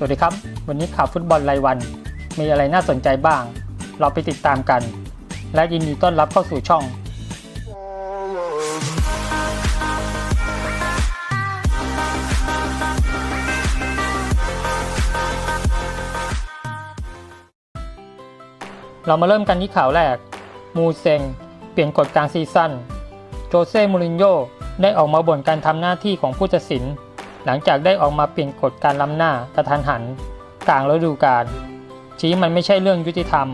สวัสดีครับ วันนี้ข่าวฟุตบอลรายวัน มีอะไรน่าสนใจบ้าง เราไปติดตามกัน และยินดีต้อนรับเข้าสู่ช่อง เรามาเริ่มกันที่ข่าวแรก มูเซง เปลี่ยนกฎกลางซีซั่น โจเซ่ มูรินโญ่ได้ออกมาบ่นการทำหน้าที่ของผู้ตัดสิน หลังจากได้ออกมาเปลี่ยนกฎการล้ำหน้ากระทันหันกลางฤดูกาลชี้มันไม่ใช่เรื่องยุติธรรม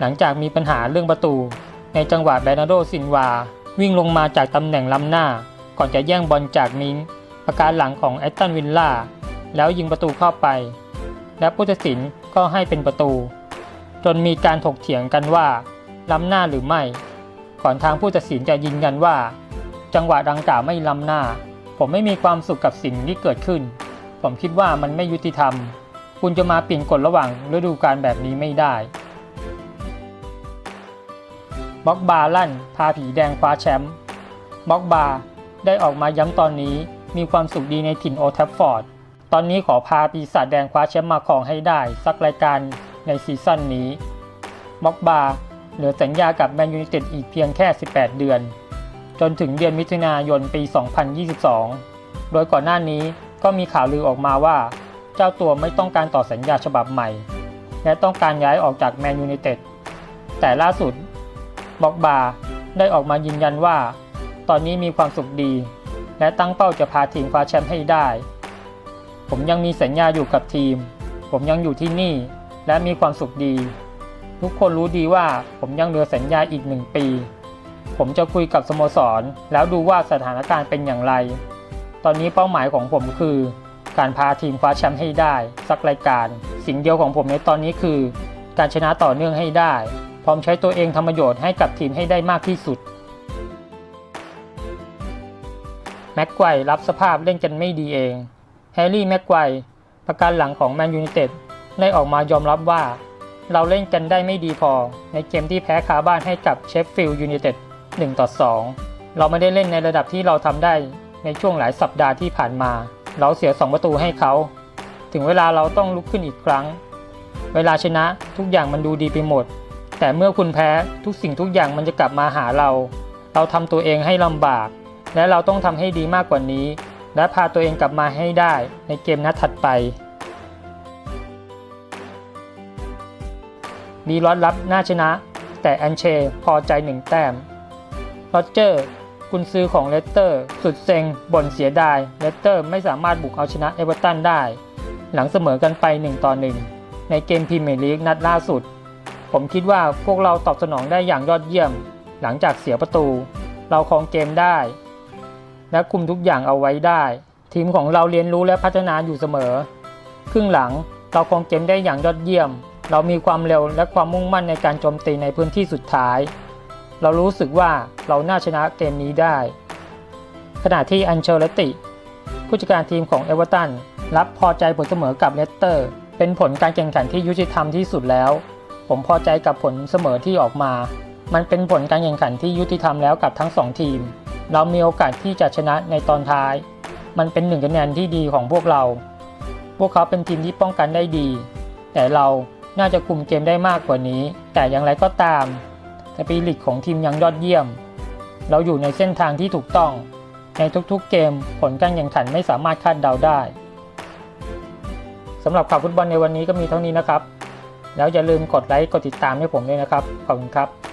หลังจากมีปัญหาเรื่องประตู ในจังหวะแบรนาโดซินวา วิ่งลงมาจากตำแหน่งล้ำหน้า ก่อนจะแย่งบอลจากมิงประการหลังของแอตตันวินล่าแล้วยิงประตูเข้าไป และผู้ตัดสินก็ให้เป็นประตู จนมีการถกเถียงกันว่า ล้ำหน้าหรือไม่ ก่อนทางผู้ตัดสินจะยืนยันว่า จังหวะดังกล่าวไม่ล้ำหน้า ผมไม่มีความสุขกับสิ่งที่เกิดขึ้น ผมคิดว่ามันไม่ยุติธรรม คุณจะมาเปลี่ยนกฎระหว่างฤดูกาลแบบนี้ไม่ได้บ็อกบาลั่น พาผีแดงคว้าแชมป์บ็อกบาได้ออกมาย้ำตอนนี้มีความสุขดีในถิ่นโอทัฟฟอร์ด ตอนนี้ขอพาปีศาจแดงคว้าแชมป์มาครองให้ได้ สักรายการในซีซั่นนี้บ็อกบาเหลือสัญญากับแมนยู i นเต็ดอีกเพียงแค่ 18 เดือน จนถึงเดือนมิถุนายนปี 2022 โดยก่อนหน้านี้ก็มีข่าวลือออกมาว่า เจ้าตัวไม่ต้องการต่อสัญญาฉบับใหม่ และต้องการย้ายออกจากแมนยู i นเต็ด แต่ล่าสุดบอกบาได้ออกมายืนยันว่า ตอนนี้มีความสุขดี และตั้งเป้าจะพาทีมคว้าแชมป์ให้ได้ ผมยังมีสัญญาอยู่กับทีม ผมยังอยู่ที่นี่ และมีความสุขดี ทุกคนรู้ดีว่าผมยังเหลือสัญญาอีกหนึ่งปี ผมจะคุยกับสโมสร แล้วดูว่าสถานการณ์เป็นอย่างไร ตอนนี้เป้าหมายของผมคือ การพาทีมคว้าแชมป์ให้ได้ สักรายการ สิ่งเดียวของผมในตอนนี้คือ การชนะต่อเนื่องให้ได้ พร้อมใช้ตัวเองทำประโยชน์ให้กับทีมให้ได้มากที่สุด แม็กไกวรับสภาพเล่นกันไม่ดีเอง แฮร์รี่แม็กไกวประการหลังของแมนยู i นเต็ดได้ออกมายอมรับว่า เราเล่นกันได้ไม่ดีพอในเกมที่แพ้คาบ้านให้กับเชฟฟิลด์ยูไนเต็ด 1 ต่อ 2 เราไม่ได้เล่นในระดับที่เราทำได้ในช่วงหลายสัปดาห์ที่ผ่านมา เราเสีย 2 ประตูให้เขา ถึงเวลาเราต้องลุกขึ้นอีกครั้ง เวลาชนะทุกอย่างมันดูดีไปหมด แต่เมื่อคุณแพ้ทุกสิ่งทุกอย่างมันจะกลับมาหาเรา เราทำตัวเองให้ลำบาก และเราต้องทำให้ดีมากกว่านี้ และพาตัวเองกลับมาให้ได้ในเกมนัดถัดไปดีรอดรับน่าชนะ แต่แอนเชพอใจหนึ่งแต้ม โรเจอร์กุนซือของเลสเตอร์ สุดเซ็งบ่นเสียดายเลสเตอร์ไม่สามารถบุกเอาชนะเอเวอร์ตันได้ หลังเสมอกันไป 1 ต่อ 1 ในเกมพรีเมียร์ลีกนัดล่าสุด ผมคิดว่าพวกเราตอบสนองได้อย่างยอดเยี่ยม หลังจากเสียประตู เราครองเกมได้ และคุมทุกอย่างเอาไว้ได้ ทีมของเราเรียนรู้และพัฒนาอยู่เสมอ ครึ่งหลังเราครองเกมได้อย่างยอดเยี่ยม เรามีความเร็วและความมุ่งมั่นในการโจมตีในพื้นที่สุดท้าย เรารู้สึกว่าเราน่าชนะเกมนี้ได้ ขณะที่อันเชลติ ผู้จัดการทีมของเอเวอร์ตันรับพอใจผลเสมอกับเลสเตอร์ เป็นผลการแข่งขันที่ยุติธรรมที่สุดแล้ว ผมพอใจกับผลเสมอที่ออกมา มันเป็นผลการแข่งขันที่ยุติธรรมแล้วกับทั้งสองทีม เรามีโอกาสที่จะชนะในตอนท้าย มันเป็นหนึ่งคะแนนที่ดีของพวกเรา พวกเขาเป็นทีมที่ป้องกันได้ดี แต่เราน่าจะคุมเกมได้มากกว่านี้ แต่อย่างไรก็ตาม สปิริตของทีมยังยอดเยี่ยม เราอยู่ในเส้นทางที่ถูกต้อง ในทุกๆเกมผลการแข่งขันไม่สามารถคาดเดาได้สำหรับข่าวฟุตบอลในวันนี้ก็มีเท่านี้นะครับ แล้วอย่าลืมกดไลค์กดติดตามให้ผมด้วยนะครับ ขอบคุณครับ